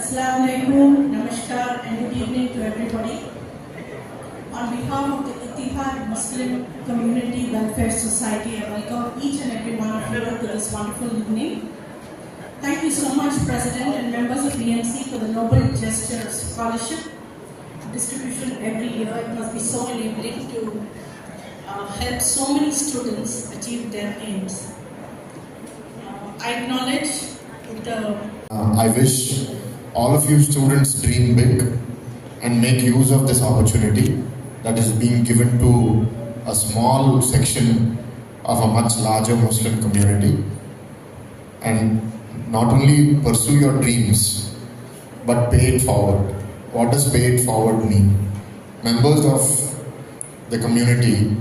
Assalamu alaikum, namaskar, and good evening to everybody. On behalf of the Ittihad Muslim Community Welfare Society, I welcome each and every one of you to this wonderful evening. Thank you so much, President and members of BMC, for the Noble Gesture Scholarship distribution every year. It must be so enabling to uh, help so many students achieve their aims. I acknowledge the Uh, I wish all of you students dream big and make use of this opportunity that is being given to a small section of a much larger Muslim community. And not only pursue your dreams, but pay it forward. What does pay it forward mean? Members of the community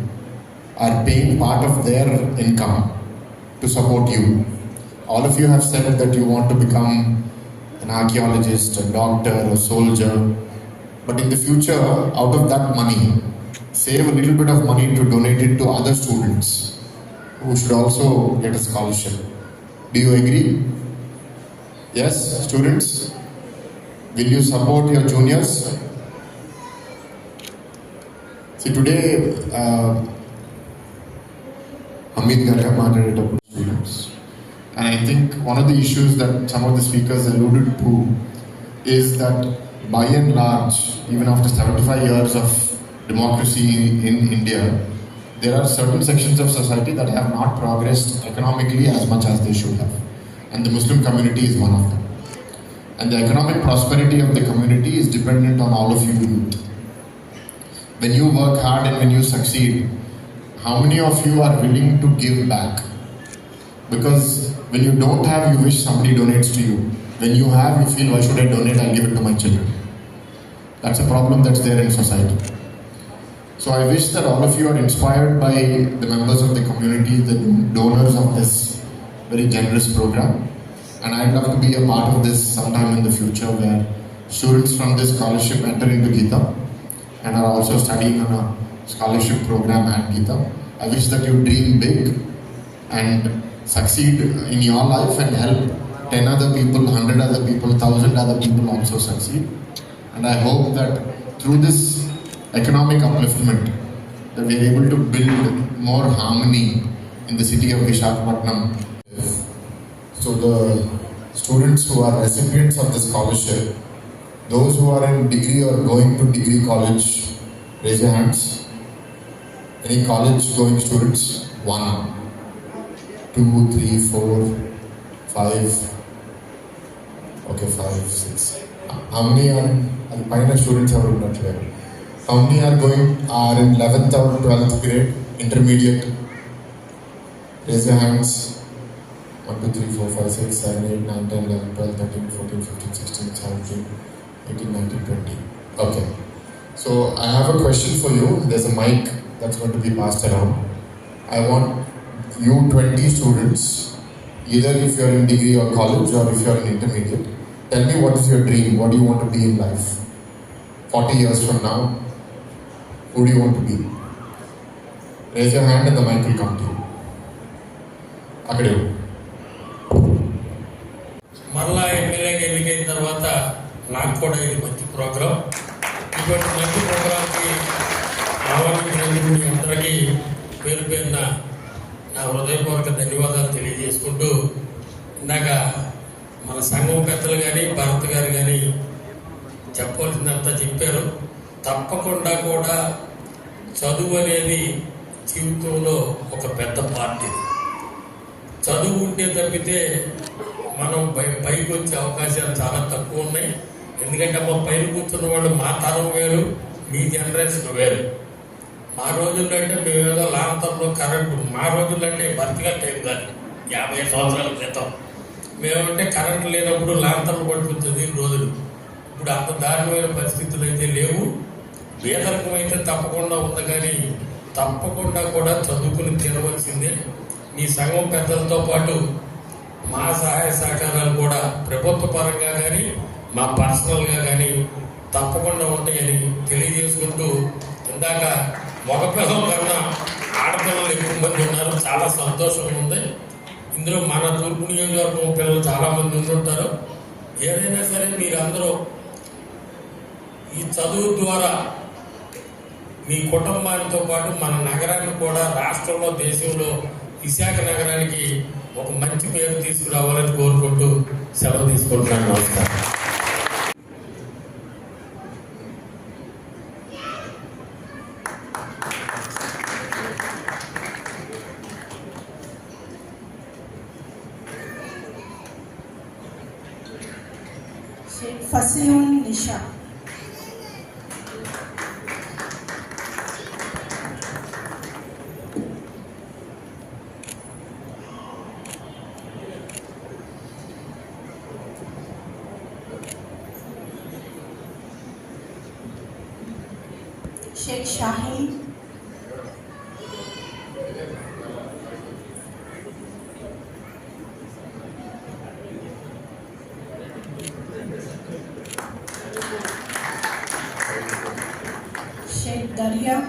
are paying part of their income to support you. All of you have said that you want to become an archaeologist, a doctor, a soldier, but in the future, out of that money, save a little bit of money to donate it to other students who should also get a scholarship. Do you agree? Yes, students? Will you support your juniors? See, today, uh, Hamid moderated students. And I think one of the issues that some of the speakers alluded to is that by and large, even after 75 years of democracy in India, there are certain sections of society that have not progressed economically as much as they should have. And the Muslim community is one of them. And the economic prosperity of the community is dependent on all of you. When you work hard and when you succeed, how many of you are willing to give back? Because when you don't have, you wish somebody donates to you. When you have, you feel, why should I donate? I'll give it to my children. That's a problem that's there in society. So I wish that all of you are inspired by the members of the community, the donors of this very generous program. And I'd love to be a part of this sometime in the future where students from this scholarship enter into Gita and are also studying on a scholarship program at Gita. I wish that you dream big and succeed in your life and help 10 other people, 100 other people, 1000 other people also succeed. And I hope that through this economic upliftment, that we are able to build more harmony in the city of Vishakhapatnam. So the students who are recipients of the scholarship, those who are in degree or going to degree college, raise your hands. Any college going students? One two, three, four, five. Okay, five, six. How many are minor students are not here? How many are going are in eleventh or twelfth grade, intermediate? Raise your hands. 1, 2, 3, 4, 5, 6, 7, 8, 9, 10, 11, 12, 13, 14, 15, 16, 17, 18, 19, 20. Okay. So I have a question for you. There's a mic that's going to be passed around. I want you 20 students, either if you're in degree or college or if you're in intermediate, tell me what is your dream? What do you want to be in life? 40 years from now, who do you want to be? Raise your hand and the mic will come to you. అక్కడే ఉండు. మరలా ఎమ్మెల్యేగా ఎన్నికైన తర్వాత నాకు కూడా ఇది మంచి ప్రోగ్రాం ఇటువంటి మంచి ప్రోగ్రాంకి ఆహ్వానించినందుకు మీ అందరికీ పేరు పేరున నా హృదయపూర్వక ధన్యవాదాలు తెలియజేసుకుంటూ ఇందాక మన సంఘం పెద్దలు కానీ భరత్ గారు కానీ చెప్పవలసినంత చెప్పారు. తప్పకుండా కూడా చదువు అనేది జీవితంలో ఒక పెద్ద పార్టీ చదువు ఉంటే తప్పితే మనం పై పైకి వచ్చే అవకాశాలు చాలా తక్కువ ఉన్నాయి. ఎందుకంటే మా పైన కూర్చున్న వాళ్ళు మా తరం వేరు మీ జనరేషన్ వేరు. మా రోజుల్లో అంటే మేమేదో లాంతంలో కరెంటు మా రోజుల్లో అంటే భర్తగా టైం కాదు. యాభై సంవత్సరాల క్రితం. మేమంటే కరెంట్ లేనప్పుడు లాంతర్లు పట్టుకుంటుంది రోజులు. ఇప్పుడు అంత దారుణమైన పరిస్థితులు అయితే లేవు. పేదరికం అయితే తప్పకుండా ఉంది కానీ తప్పకుండా కూడా చదువుకుని తినవలసిందే. మీ సంఘం పెద్దలతో పాటు మా సహాయ సహకారాలు కూడా ప్రభుత్వ పరంగా కానీ మా పర్సనల్గా కానీ తప్పకుండా ఉంటాయని తెలియజేసుకుంటూ ఇందాక మగపిల్లల కన్నా ఆడపిల్లలు ఎక్కువ మంది ఉన్నారు. చాలా సంతోషం ఇందులో మన తూర్పు నియోజకవర్గం పిల్లలు చాలామంది ఉంటుంటారు. ఏదైనా సరే మీరందరూ ఈ చదువు ద్వారా మీ కుటుంబానితో పాటు మన నగరాన్ని కూడా రాష్ట్రంలో దేశంలో విశాఖ నగరానికి ఒక మంచి పేరు తీసుకురావాలని కోరుకుంటూ సెలవు తీసుకుంటున్నాను. నమస్కారం. Fasiun Nisha. Sheikh Shaheen. Daria.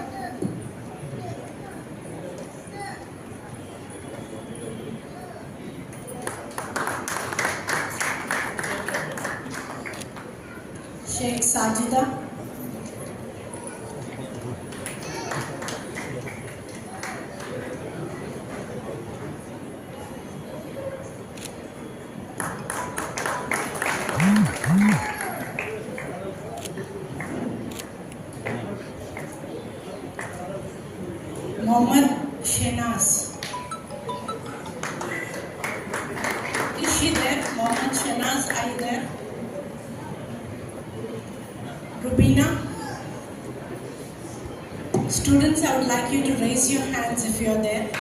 Sheikh Sajida. She there? Mohammed Shenaz, are you there? Rubina? Students, I would like you to raise your hands if you're there.